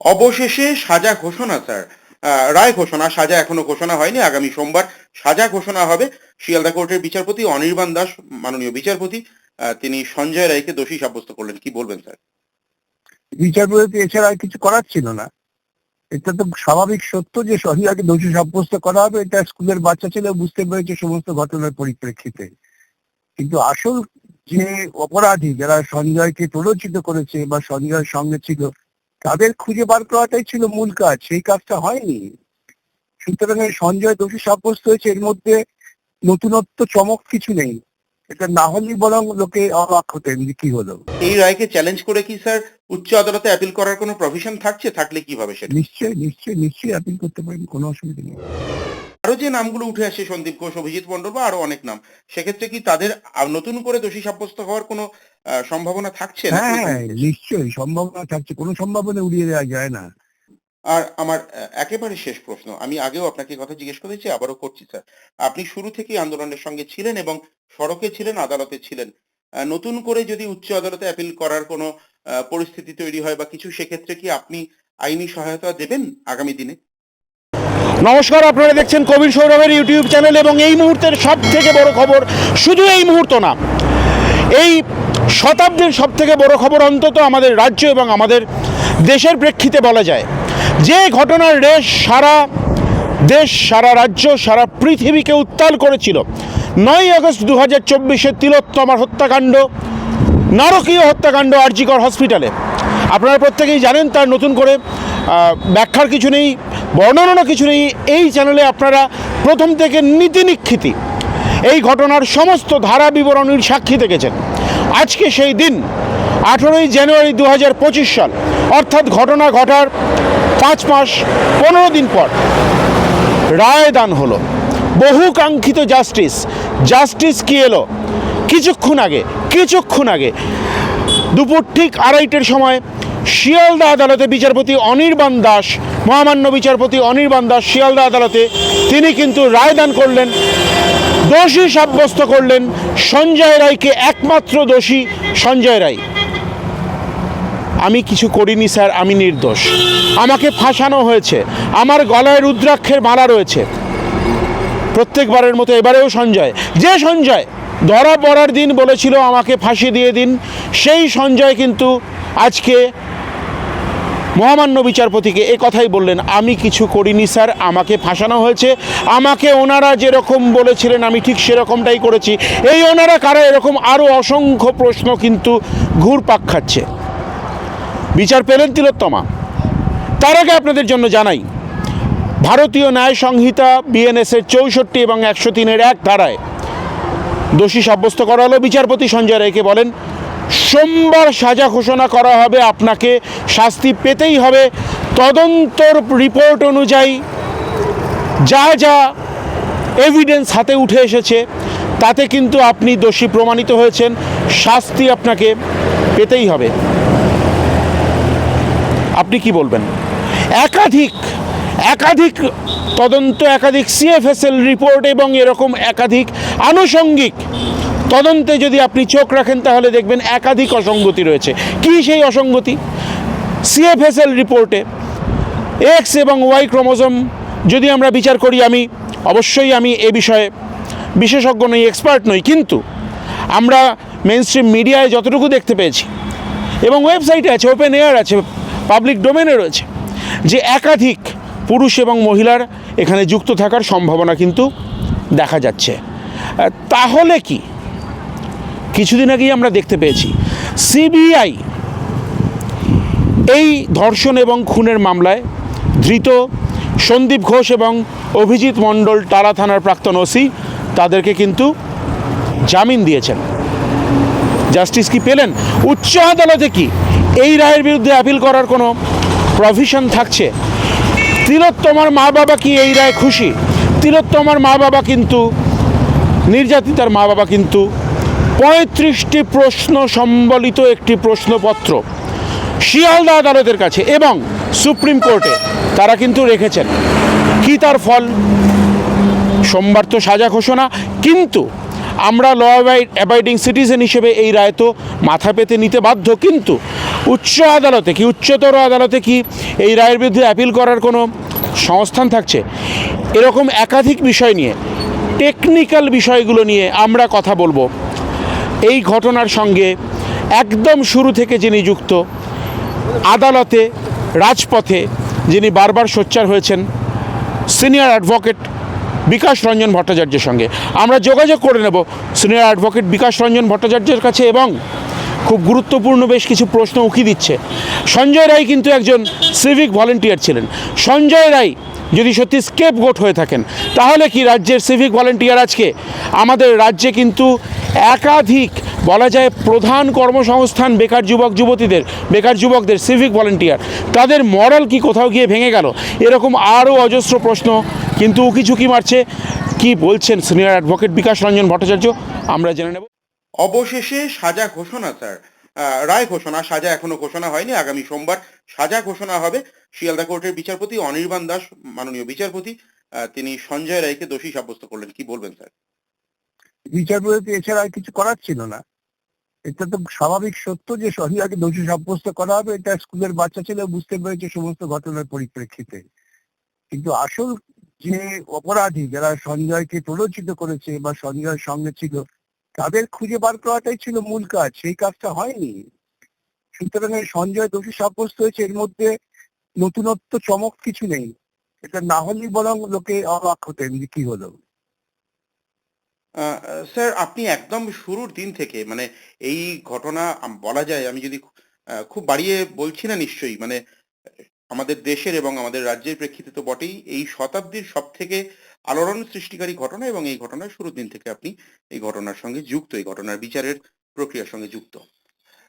অবশেষে সাজা ঘোষণা, স্যার। রায় ঘোষণা, সাজা এখনও ঘোষণা হয়নি, আগামী সোমবার সাজা ঘোষণা হবে। শিয়ালদা কোর্টের বিচারপতি অনির্বাণ দাস, মাননীয় বিচারপতি তিনি সঞ্জয় রায়কে দোষী সাব্যস্ত করলেন। কি বলবেন, স্যার? বিচারপতি এছাড়া আর কিছু করার ছিল না। এটা তো স্বাভাবিক সত্য যে সহিয়াকে দোষী সাব্যস্ত করা হবে। এটা স্কুলের বাচ্চা ছেলে বুঝতে পেরেছে সমস্ত ঘটনার পরিপ্রেক্ষিতে। কিন্তু আসল যে অপরাধী যারা সঞ্জয়কে প্ররোচিত করেছে বা সঞ্জয়ের সঙ্গে ছিল তাদের খুঁজে বার করাটাই ছিল মূল কাজ। সেই কাজটা হয়নি। সুতরাং সঞ্জয় দোষী সাব্যস্ত হয়েছে। এর মধ্যে নতুনত্ব চমক কিছু নেই। এটা না হলেই বরং লোকে অবাক হতেন যে কি হলো। এই রায়কে চ্যালেঞ্জ করে কি স্যার উচ্চ আদালতে অ্যাপিল করার কোনো প্রভিশন থাকছে? থাকলে কীভাবে সেটা? নিশ্চয়ই নিশ্চয়ই নিশ্চয়ই আপিল করতে পারেন কোনো অসুবিধা নেই। আরও যে নামগুলো উঠে আসে সন্দীপ ঘোষ অভিজিৎ মন্ডল বা আরও অনেক নাম সেক্ষেত্রে কি তাদের নতুন করে দোষী সাব্যস্ত হওয়ার কোনো সম্ভাবনা থাকছে? হ্যাঁ হ্যাঁ, নিশ্চয়ই সম্ভাবনা থাকছে। কোনো সম্ভাবনা উড়িয়ে দেওয়া যায় না। আর আমার আহ, একেবারে শেষ প্রশ্ন আমি আগেও আপনাকে কথা জিজ্ঞেস করেছি আবারও করছি স্যার। আপনি শুরু থেকেই আন্দোলনের সঙ্গে ছিলেন এবং সড়কে ছিলেন আদালতে ছিলেন। নতুন করে যদি উচ্চ আদালতে অ্যাপিল করার কোনো আহ, পরিস্থিতি তৈরি হয় বা কিছু সেক্ষেত্রে কি আপনি আইনি সহায়তা দেবেন আগামী দিনে? নমস্কার আপনারা দেখছেন কবির সৌরভের ইউটিউব চ্যানেল এবং এই মুহূর্তের সব থেকে বড় খবর শুধু এই মুহূর্ত না। এই শতাব্দীর সব থেকে বড় খবর অন্তত আমাদের রাজ্য এবং আমাদের দেশের প্রেক্ষিতে বলা যায়, যে ঘটনার রেশ সারা দেশ, সারা রাজ্য, সারা পৃথিবীকে উত্তাল করেছিল। নয় আগস্ট দু হাজার চব্বিশে তিলোত্তমার হত্যাকাণ্ড, নারকীয় হত্যাকাণ্ড আরজিকর হসপিটালে। আপনারা প্রত্যেকেই জানেন তার নতুন করে ব্যাখ্যার কিছু নেই, বর্ণনারও কিছু নেই। এই চ্যানেলে আপনারা প্রথম থেকে নীতি নিক্ষিতি এই ঘটনার সমস্ত ধারা বিবরণীর সাক্ষী থেকেছেন আজকে সেই দিন আঠেরোই জানুয়ারি দু হাজার পঁচিশ সাল, অর্থাৎ ঘটনা ঘটার পাঁচ মাস, পনেরো দিন পর রায় দান হলো। বহু কাঙ্ক্ষিত জাস্টিস জাস্টিস কি এলো? কিছুক্ষণ আগে কিছুক্ষণ আগে, দুপুর ঠিক আড়াইটের সময় শিয়ালদা আদালতে বিচারপতি অনির্বাণ দাস, মহামান্য বিচারপতি অনির্বাণ দাস শিয়ালদা আদালতে, তিনি কিন্তু রায় দান করলেন। দোষী সাব্যস্ত করলেন সঞ্জয় রায়কে একমাত্র দোষী সঞ্জয় রায়। আমি কিছু করিনি, স্যার, আমি নির্দোষ। আমাকে ফাঁসানো হয়েছে। আমার গলায় রুদ্রাক্ষের মালা রয়েছে। প্রত্যেকবারের মতো এবারেও সঞ্জয়। যে সঞ্জয়, ধরা পড়ার দিন বলেছিল আমাকে ফাঁসি দিয়ে দিন, সেই সঞ্জয় কিন্তু আজকে মহামান্য বিচারপতিকে এ কথাই বললেন, আমি কিছু করিনি স্যার, আমাকে ফাঁসানো হয়েছে। আমাকে ওনারা যেরকম বলেছিলেন, আমি ঠিক সেরকমটাই করেছি। এই ওনারা কারা? এরকম আরও অসংখ্য প্রশ্ন কিন্তু ঘুরপাক খাচ্ছে। বিচার পেলেন তিলোত্তমা। তার আগে আপনাদের জন্য জানাই, ভারতীয় ন্যায় সংহিতা বিএনএসের চৌষট্টি এবং একশো তিনের এক ধারায় দোষী সাব্যস্ত করা হলো বিচারপতি সঞ্জয় রায়কে বলেন সোমবার সাজা ঘোষণা করা হবে, আপনাকে শাস্তি পেতেই হবে। তদন্তর রিপোর্ট অনুযায়ী যা যা এভিডেন্স হাতে উঠে এসেছে, তাতে কিন্তু আপনি দোষী প্রমাণিত হয়েছেন। শাস্তি আপনাকে পেতেই হবে। আপনি কি বলবেন? একাধিক একাধিক তদন্ত, একাধিক সিএফএসএল রিপোর্ট এবং এরকম একাধিক আনুষঙ্গিক তদন্তে যদি আপনি চোখ রাখেন, তাহলে দেখবেন একাধিক অসঙ্গতি রয়েছে। কি সেই অসঙ্গতি? সিএফএসএল রিপোর্টে এক্স এবং ওয়াই ক্রোমোজোম যদি আমরা বিচার করি, আমি অবশ্যই আমি এ বিষয়ে বিশেষজ্ঞ নই এক্সপার্ট নই, কিন্তু আমরা মেন স্ট্রিম মিডিয়ায় যতটুকু দেখতে পেয়েছি এবং ওয়েবসাইটে আছে ওপেন এয়ার আছে পাবলিক ডোমেনে রয়েছে, যে একাধিক পুরুষ এবং মহিলার এখানে যুক্ত থাকার সম্ভাবনা কিন্তু দেখা যাচ্ছে। তাহলে কি? কিছুদিন আগেই আমরা দেখতে পেয়েছি। সিবিআই এই ধর্ষণ এবং খুনের মামলায় ধৃত সন্দীপ ঘোষ এবং অভিজিৎ মণ্ডল টালা থানার প্রাক্তন ওসি, তাদেরকে কিন্তু জামিন দিয়েছেন। জাস্টিস কি পেলেন? উচ্চ আদালতে কি এই রায়ের বিরুদ্ধে আপিল করার কোনো প্রভিশন থাকছে? তিলোত্তমার মা বাবা কি এই রায় খুশি? তিলোত্তমার মা বাবা কিন্তু, নির্যাতিতার মা বাবা কিন্তু পঁয়ত্রিশটি প্রশ্ন সম্বলিত একটি প্রশ্নপত্র শিয়ালদা আদালতের কাছে এবং সুপ্রিম কোর্টে তারা কিন্তু রেখেছেন। কি তার ফল? সোমবার তো সাজা ঘোষণা। কিন্তু আমরা ল অ্যাবাইডিং সিটিজেন হিসেবে এই রায় তো মাথা পেতে নিতে বাধ্য। কিন্তু উচ্চ আদালতে কি, উচ্চতর আদালতে কি এই রায়ের বিরুদ্ধে অ্যাপিল করার কোনো সংস্থান থাকছে? এরকম একাধিক বিষয় নিয়ে, টেকনিক্যাল বিষয়গুলো নিয়ে আমরা কথা বলব। এই ঘটনার সঙ্গে একদম শুরু থেকে যিনি যুক্ত, আদালতে, রাজপথে যিনি বারবার সোচ্চার হয়েছেন, সিনিয়র অ্যাডভোকেট বিকাশ রঞ্জন ভট্টাচার্যের সঙ্গে। আমরা যোগাযোগ করে নেব সিনিয়র অ্যাডভোকেট বিকাশ রঞ্জন ভট্টাচার্যের কাছে এবং খুব গুরুত্বপূর্ণ বেশ কিছু প্রশ্ন উকি দিচ্ছে। সঞ্জয় রায় কিন্তু একজন সিভিক ভলেন্টিয়ার ছিলেন। সঞ্জয় রায় যদি সত্যি স্কেপ গোট হয়ে থাকেন, তাহলে কি রাজ্যের সিভিক ভলেন্টিয়ার আজকে? আমাদের রাজ্যে কিন্তু একাধিক, বলা যায় প্রধান কর্মসংস্থান বেকার যুবক যুবতীদের, বেকার যুবকদের সিভিক ভলেন্টিয়ার তাদের মরাল কি কোথাও গিয়ে ভেঙে গেল? এরকম আরও অজস্র প্রশ্ন কিন্তু উকিঝুঁকি মারছে। কি বলছেন সিনিয়র অ্যাডভোকেট বিকাশ রঞ্জন ভট্টাচার্য? আমরা জেনে নেব। অবশেষে সাজা ঘোষণা স্যার রায় ঘোষণা, সাজা এখনও ঘোষণা হয়নি, আগামী সোমবার সাজা ঘোষণা হবে। শিয়ালদা কোর্টের বিচারপতি অনির্বাণ দাস, মাননীয় বিচারপতি তিনি সঞ্জয় রায়কে দোষী সাব্যস্ত করলেন। কি বলবেন, স্যার? বিচারপতি এছাড়া কিছু করার ছিল না। এটা তো স্বাভাবিক সত্য যে সহিয়াকে দোষী সাব্যস্ত করা হবে। এটা স্কুলের বাচ্চা ছেলে বুঝতে পেরেছে সমস্ত ঘটনার পরিপ্রেক্ষিতে। কিন্তু আসল যে অপরাধী যারা সঞ্জয়কে প্ররোচিত করেছে বা সঞ্জয়ের সঙ্গে ছিল তাদের খুঁজে বার করাটাই ছিল মূল কাজ, সেই কাজটা হয়নি। সুতরাং সঞ্জয় দোষী সাব্যস্ত হয়েছে, এর মধ্যে নতুনত্ব চমক কিছু নেই। এটা না হলেই বরং লোকে অবাক হতেন যে কি হলো। স্যার, আপনি একদম শুরুর দিন থেকে মানে এই ঘটনা বলা যায়, আমি যদি খুব বাড়িয়ে বলছি না নিশ্চয়ই মানে আমাদের দেশের এবং আমাদের রাজ্যের প্রেক্ষিতে তো বটেই, এই শতাব্দীর সব থেকে আলোড়ন সৃষ্টিকারী ঘটনা এবং এই ঘটনার শুরুর দিন থেকে আপনি এই ঘটনার সঙ্গে যুক্ত, এই ঘটনার বিচারের প্রক্রিয়ার সঙ্গে যুক্ত।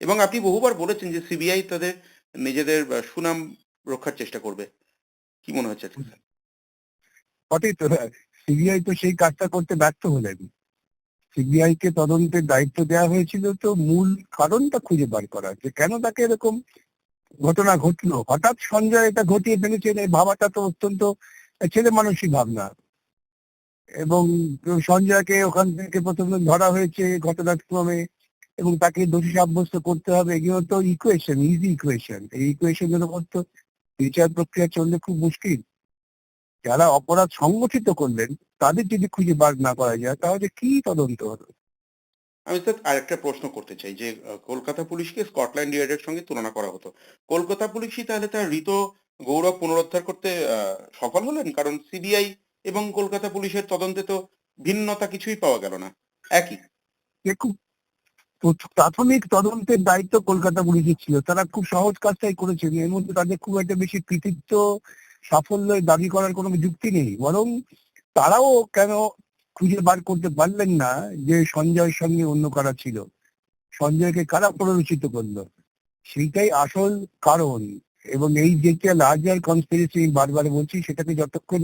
এবং আপনি বহুবার বলেছেন যে সিবিআই তাদের নিজেদের সুনাম রক্ষার চেষ্টা করবে। কি মনে হচ্ছে বটেই তো সিবিআই তো সেই কাজটা করতে ব্যর্থ হলেন। সিবিআই কে তদন্তের দায়িত্ব দেওয়া হয়েছিল তো মূল কারণটা খুঁজে বার করা, যে কেন তাকে এরকম ঘটনা ঘটলো। হঠাৎ সঞ্জয় এটা ঘটিয়ে ফেলেছেন, এই ভাবাটা তো অত্যন্ত ছেলে মানুষই ভাবনা। এবং সঞ্জয়কে ওখান থেকে প্রথমে ধরা হয়েছে ঘটনাক্রমে এবং তাকে দোষী সাব্যস্ত করতে হবে। এগুলো তো ইকুয়েশন ইজি ইকুয়েশন এই ইকুয়েশনের উপর তো বিচার প্রক্রিয়া চললে খুব মুশকিল। যারা অপরাধ সংগঠিত করলেন, তাদের যদি খুঁজে বার না করা যায়, তাহলে কি তদন্ত হলো আমি স্যার আরেকটা প্রশ্ন করতে চাই, যে কলকাতা পুলিশকে স্কটল্যান্ড ইয়ার্ডের সঙ্গে তুলনা করা হতো। কলকাতা পুলিশই তাহলে তার ঋত গৌরব পুনরুদ্ধার করতে সফল হলেন? কারণ সিবিআই এবং কলকাতা পুলিশের তদন্তে তো ভিন্নতা কিছুই পাওয়া গেল না। একই। প্রাথমিক তদন্তের দায়িত্ব কলকাতা পুলিশের ছিল। তারা খুব সহজ কাজটাই করেছেন এর মধ্যে তাদের খুব একটা বেশি কৃতিত্ব সাফল্যের দাবি করার কোনো যুক্তি নেই। বরং তারাও কেন খুঁজে বার করতে পারলেন না যে, সঞ্জয়ের সঙ্গে অন্য কারা ছিল? সঞ্জয়কে কারা প্ররোচিত করল? সেইটাই আসল কারণ। এবং এই যেটা লার্জার কনস্পিরেসি বারবার বলছি, সেটাকে যতক্ষণ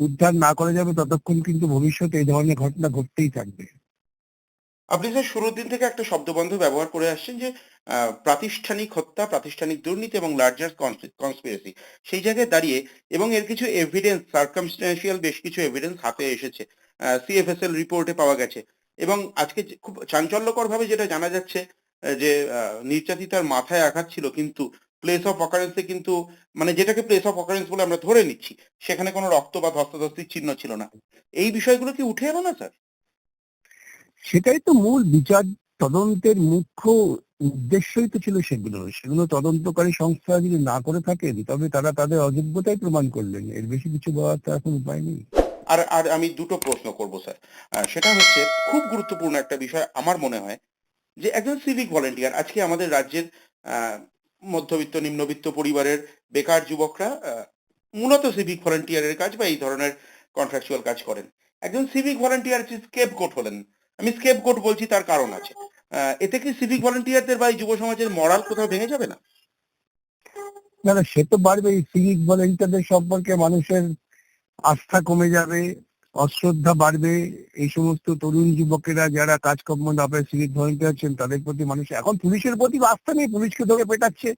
উদ্ধার না করা যাবে, ততক্ষণ কিন্তু ভবিষ্যতে এই ধরনের ঘটনা ঘটতেই থাকবে। আপনি স্যার শুরুর দিন থেকে একটা শব্দবন্ধ ব্যবহার করে আসছেন যে প্রাতিষ্ঠানিক হত্যা, প্রাতিষ্ঠানিক দুর্নীতি এবং লার্জার কনস্পিরেসি সেই জায়গায় দাঁড়িয়ে এবং এর কিছু এভিডেন্স সার্কামস্টেন্সিয়াল বেশ কিছু এভিডেন্স হাতে এসেছে সিএফএসএল রিপোর্টে পাওয়া গেছে এবং আজকে খুব চাঞ্চল্যকর ভাবে যেটা জানা যাচ্ছে যে নির্যাতিতার মাথায় আঘাত ছিল কিন্তু প্লেস অফ অকারেন্সে কিন্তু মানে যেটাকে প্লেস অফ অকারেন্স বলে আমরা ধরে নিচ্ছি সেখানে কোনো রক্ত বা ধস্তাধস্তির চিহ্ন ছিল না। এই বিষয়গুলো কি উঠে এলো না স্যার? সেটাই তো মূল বিচার তদন্তের মুখ্য উদ্দেশ্যই তো ছিল সেগুলো। সেগুলো তদন্তকারী সংস্থা যদি না করে থাকেন তবে তারা তাদের অযোগ্যতাই প্রমাণ করলেন। এর বেশি কিছু বলার তো এখন উপায় নেই। আর আর আমি দুটো প্রশ্ন করব স্যার। সেটা হচ্ছে খুব গুরুত্বপূর্ণ একটা বিষয় আমার মনে হয় যে একজন সিভিক ভলেন্টিয়ার আজকে আমাদের রাজ্যের আহ, মধ্যবিত্ত, নিম্নবিত্ত পরিবারের বেকার যুবকরা মূলত সিভিক ভলেন্টিয়ারের কাজ বা এই ধরনের কন্ট্রাকচুয়াল কাজ করেন। একজন সিভিক ভলেন্টিয়ার স্কেপ কোট হলেন। আমি স্কেপ কোট বলছি, তার কারণ আছে। এতে কি সিভিক ভলেন্টিয়ারদের বা এই যুব সমাজের মরাল কোথাও ভেঙে যাবে না? না সে তো বাড়বে সিভিক ভলেন্টিয়ারদের সম্পর্কে মানুষের আস্থা কমে যাবে। অশ্রদ্ধা বাড়বে, এই সমস্ত তরুণ যুবকেরা যারা কাজকর্ম পায় সিভিক ভলেন্টিয়ার আছেন তাদের প্রতি মানুষ এখন পুলিশের প্রতি আস্থা নেই, পুলিশকে ধরে পেটাচ্ছে।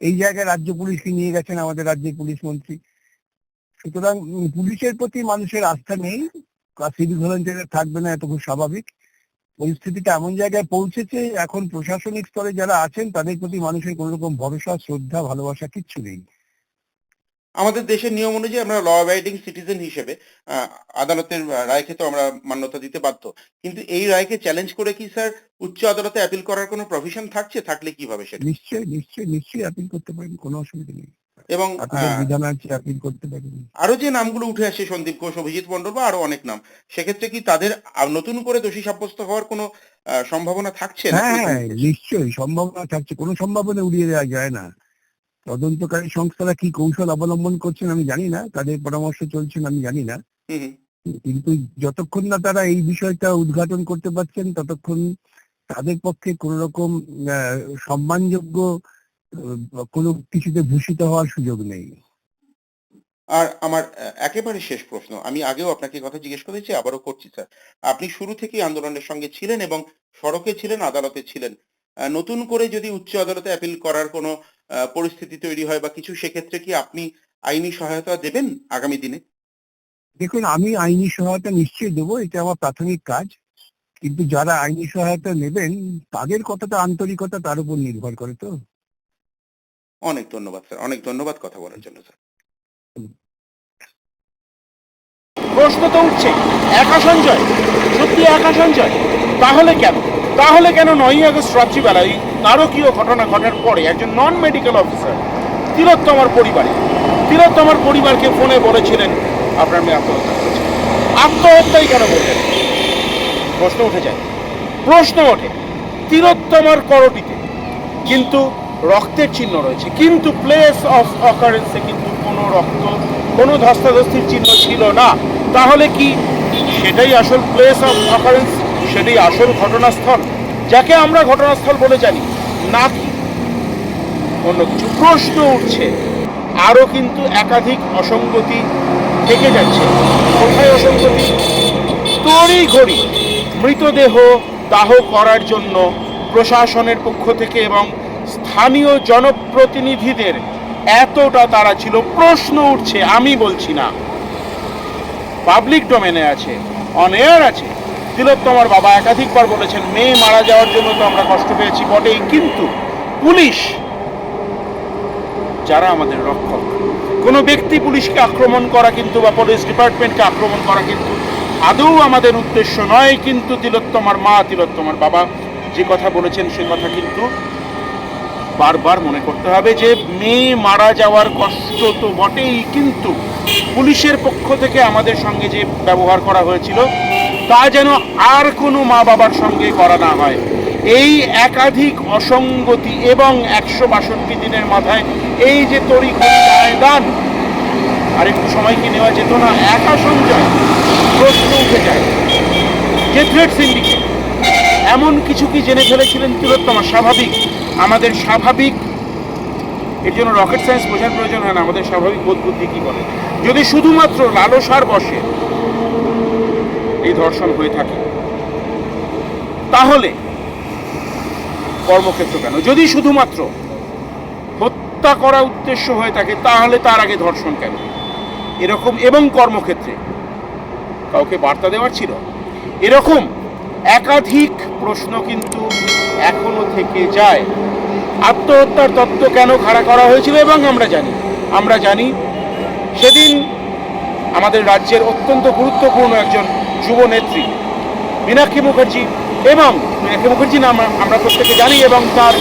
এই জায়গায় রাজ্য পুলিশকে নিয়ে গেছেন আমাদের রাজ্যের পুলিশ মন্ত্রী। সুতরাং পুলিশের প্রতি মানুষের আস্থা নেই সিভিক ভলেন্টিয়ার থাকবে না এত খুব স্বাভাবিক। পরিস্থিতিটা এমন জায়গায় পৌঁছেছে, এখন প্রশাসনিক স্তরে যারা আছেন, তাদের প্রতি মানুষের কোন রকম ভরসা, শ্রদ্ধা, ভালোবাসা কিচ্ছু নেই। আমাদের দেশের নিয়ম অনুযায়ী আমরা ল অ্যাবাইডিং সিটিজেন হিসেবে আদালতের রায়কে তো আমরা মান্যতা দিতে বাধ্য। কিন্তু এই রায়কে চ্যালেঞ্জ করে কি স্যার উচ্চ আদালতে অ্যাপিল করার কোনো প্রভিশন থাকছে? থাকলে কীভাবে সেটা? নিশ্চয়ই নিশ্চয়ই নিশ্চয়ই অ্যাপিল করতে পারেন কোনো অসুবিধা নেই। এবং বিধান আছে অ্যাপিল করতে পারেন। আরও যে নামগুলো উঠে আসে সন্দীপ ঘোষ অভিজিৎ মন্ডল বা আরও অনেক নাম সেক্ষেত্রে কি তাদের নতুন করে দোষী সাব্যস্ত হওয়ার কোনো সম্ভাবনা থাকছে? নাকি? হ্যাঁ হ্যাঁ নিশ্চয়ই সম্ভাবনা থাকছে। কোনো সম্ভাবনা উড়িয়ে দেওয়া যায় না। তদন্তকারী সংস্থারা কি কৌশল অবলম্বন করছেন আমি জানি না তাদের পরামর্শ চলছেন আমি জানি না। কিন্তু যতক্ষণ না তারা এই বিষয়টা উদ্ঘাটন করতে পারছেন ততক্ষণ তাদের পক্ষে কোন রকম সম্মানযোগ্য কোনো কিছুতে ভূষিত হওয়ার সুযোগ নেই। আর আমার একেবারে শেষ প্রশ্ন আমি আগেও আপনাকে কথা জিজ্ঞেস করেছি আবারও করছি স্যার। আপনি শুরু থেকেই আন্দোলনের সঙ্গে ছিলেন এবং সড়কে ছিলেন আদালতে ছিলেন। নতুন করে যদি উচ্চ আদালতে অ্যাপিল করার কোনো পরিস্থিতি তৈরি হয় বা কিছু সেক্ষেত্রে কি আপনি আইনি সহায়তা দেবেন আগামী দিনে? দেখুন আমি আইনি সহায়তা নিশ্চয়ই দেবো এটা আমার প্রাথমিক কাজ। কিন্তু যারা আইনি সহায়তা নেবেন তাদের কথাটা আন্তরিকতা তার উপর নির্ভর করে তো। অনেক ধন্যবাদ স্যার। অনেক ধন্যবাদ কথা বলার জন্য স্যার। প্রশ্ন তো উঠছে, একা সঞ্জয়? সত্যি একা সঞ্জয়? তাহলে কেন? তাহলে কেন নয়ই আগস্ট রাত্রিবেলায় নারকীয় ঘটনা ঘটার পরে একজন নন মেডিকেল অফিসার তিলোত্তমার পরিবারে, তিলোত্তমার পরিবারকে ফোনে বলেছিলেন, আপনার মেয়ে আত্মহত্যা করেছে। আত্মহত্যাই কেন বললেন? প্রশ্ন উঠে যায়। প্রশ্ন ওঠে, তিলোত্তমার করটিতে কিন্তু রক্তের চিহ্ন রয়েছে, কিন্তু প্লেস অফ অকারেন্সে কিন্তু কোনো রক্ত, কোনো ধস্তাধস্তির চিহ্ন ছিল না। তাহলে কি সেটাই আসল প্লেস অফ অকারেন্স সেটাই আসল ঘটনাস্থল? যাকে আমরা ঘটনাস্থল বলে জানি, নাকি অন্য কিছু? প্রশ্ন উঠছে। আরও কিন্তু একাধিক অসঙ্গতি থেকে যাচ্ছে। কোথায় অসঙ্গতি? তড়ি ঘড়ি, মৃতদেহ দাহ করার জন্য প্রশাসনের পক্ষ থেকে এবং স্থানীয় জনপ্রতিনিধিদের এতটা তারা ছিল। প্রশ্ন উঠছে, আমি বলছি না। পাবলিক ডোমেনে আছে অন এয়ার আছে। তিলোত্তমার বাবা একাধিকবার বলেছেন, মেয়ে মারা যাওয়ার জন্য তো আমরা কষ্ট পেয়েছি বটেই, কিন্তু পুলিশ, যারা আমাদের রক্ষক, কোনো ব্যক্তি পুলিশকে আক্রমণ করা কিন্তু বা পুলিশ ডিপার্টমেন্টকে আক্রমণ করা কিন্তু আদৌ আমাদের উদ্দেশ্য নয়, কিন্তু তিলোত্তমার মা, তিলোত্তমার বাবা যে কথা বলেছেন সে কথা কিন্তু বারবার মনে করতে হবে যে, মেয়ে মারা যাওয়ার কষ্ট তো বটেই, কিন্তু পুলিশের পক্ষ থেকে আমাদের সঙ্গে যে ব্যবহার করা হয়েছিল, তা যেন আর কোনো মা বাবার সঙ্গে করা না হয়। এই একাধিক অসঙ্গতি এবং একশো বাষট্টি দিনের মাথায় এই যে তরি দান আর একটু সময় কি নেওয়া যেত না? একা সঞ্চয় প্রশ্ন উঠে যায়। যে থ্রেড সিন্ডিকেট এমন কিছু কি জেনে ফেলেছিলেন তিলোত্তমা স্বাভাবিক? আমাদের স্বাভাবিক এর জন্য রকেট সায়েন্স বোঝার প্রয়োজন হয় না, আমাদের স্বাভাবিক বোধ বুদ্ধি কি বলে? যদি শুধুমাত্র লালসার বসে এই ধর্ষণ হয়ে থাকে, তাহলে কর্মক্ষেত্র কেন? যদি শুধুমাত্র হত্যা করা উদ্দেশ্য হয়ে থাকে, তাহলে তার আগে ধর্ষণ কেন? এরকম এবং কর্মক্ষেত্রে কাউকে বার্তা দেওয়ার ছিল? এরকম একাধিক প্রশ্ন কিন্তু এখনও থেকে যায়। আত্মহত্যার তত্ত্ব কেন খাড়া করা হয়েছিল এবং আমরা জানি আমরা জানি সেদিন আমাদের রাজ্যের অত্যন্ত গুরুত্বপূর্ণ একজন যুব নেত্রী মীনাক্ষী মুখার্জি এবং মীনাক্ষী মুখার্জি নাম আমরা প্রত্যেকে জানি এবং তার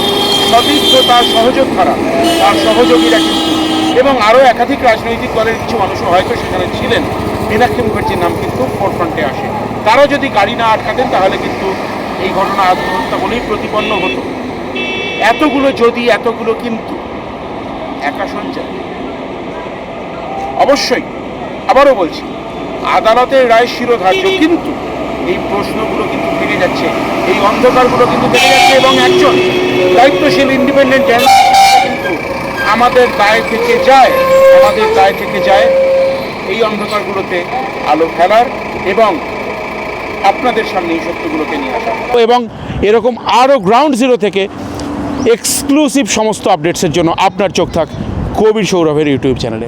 সতীর্থ, তার সহযোদ্ধারা তার সহযোগীরা কিন্তু এবং আরও একাধিক রাজনৈতিক দলের কিছু মানুষও হয়তো সেখানে ছিলেন। মীনাক্ষী মুখার্জির নাম কিন্তু ফোরফ্রন্টে আসে। তারাও যদি গাড়ি না আটকাতেন তাহলে কিন্তু এই ঘটনা আত্মহত্যা বলেই প্রতিপন্ন হতো। এতগুলো যদি, এতগুলো কিন্তু একা সঞ্চয়। অবশ্যই, আবারও বলছি, আদালতের রায় শিরোধার্য, কিন্তু এই প্রশ্নগুলো কিন্তু থেকে যাচ্ছে, এই অন্ধকারগুলো কিন্তু থেকে যাচ্ছে, এবং একজন দায়িত্বশীল ইন্ডিপেন্ডেন্ট কিন্তু আমাদের দায় থেকে যায়, আমাদের দায় থেকে যায় এই অন্ধকারগুলোতে আলো ফেলার এবং আপনাদের সামনে এই সত্যগুলোকে নিয়ে আসা এবং এরকম আরও গ্রাউন্ড জিরো থেকে এক্সক্লুসিভ সমস্ত আপডেটসের জন্য আপনার চোখ থাক কবির সৌরভের ইউটিউব চ্যানেলে